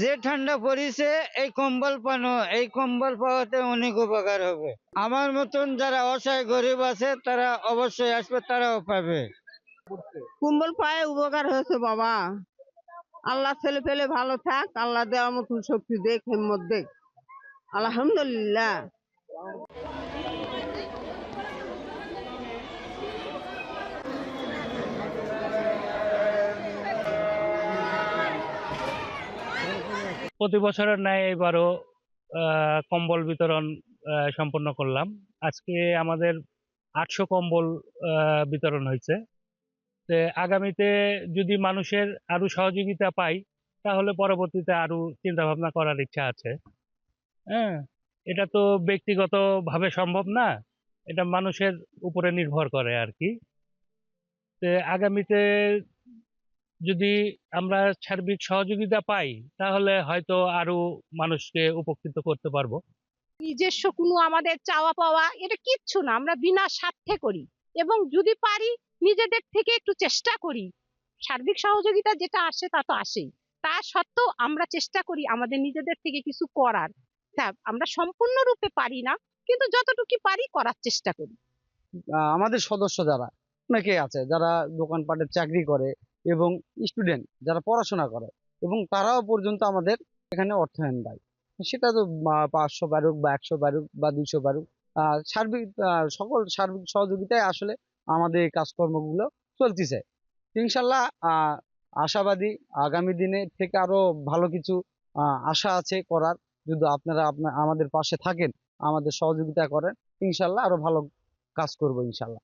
যে ঠান্ডা পড়েছে, এই কম্বল পানো, এই কম্বল পাওয়াতে অনেক উপকার হবে। আমার মতন যারা অসহায় গরিব আছে, তারা অবশ্যই আসবে, তারাও পাবে। কুম্বল পায়ে উপকার হয়েছে, বাবা। আল্লাহ ছেলে পেলে ভালো থাক, আল্লাহ দেওয়ার মতন শক্তি দেখ, হিম্মত দেখ। আলহামদুলিল্লাহ। প্রতি বছরের ন্যায় এবারও কম্বল বিতরণ সম্পন্ন করলাম। আজকে আমাদের আটশো কম্বল বিতরণ হয়েছে। আগামীতে যদি মানুষের আরও সহযোগিতা পাই, তাহলে পরবর্তীতে আরও চিন্তা ভাবনা করার ইচ্ছা আছে। হ্যাঁ এটা তো ব্যক্তিগত ভাবে সম্ভব না। এটা মানুষের উপরে নির্ভর করে আর কি। আগামীতে যদি আমরা সার্বিক সহযোগিতা পাই তাহলে হয়তো আরও মানুষকে উপকৃত করতে পারব। নিজস্ব কোনো আমাদের চাওয়া পাওয়া এটা কিচ্ছু না আমরা বিনা স্বার্থে করি। এবং যদি পারি নিজেদের থেকে একটু চেষ্টা করি। সার্বিক সহযোগিতা যেটা আসে তা তো আসেই। তা সত্ত্বেও আমরা চেষ্টা করি আমাদের নিজেদের থেকে কিছু করার। তা আমরা সম্পূর্ণরূপে পারি না কিন্তু যতটুকু পারি করার চেষ্টা করি। আহ, আমাদের সদস্য যারা অনেকে আছে যারা দোকানপাটে চাকরি করে এবং স্টুডেন্ট যারা পড়াশোনা করে এবং তারাও পর্যন্ত আমাদের এখানে অর্থায়ন দেয়। সেটা তো পাঁচশো বারুক বা একশো বারুক বা দুইশো বারুক সার্বিক সকল সার্বিক সহযোগিতায় আসলে আমাদের এই কাজকর্মগুলো চলতেছে। ইনশাল্লাহ আশাবাদী আগামী দিনে থেকে আরও ভালো কিছু আশা আছে করার। যদি আপনারা আপনার আমাদের পাশে থাকেন, আমাদের সহযোগিতা করেন, ইনশাল্লাহ আরও ভালো কাজ করব ইনশাল্লাহ।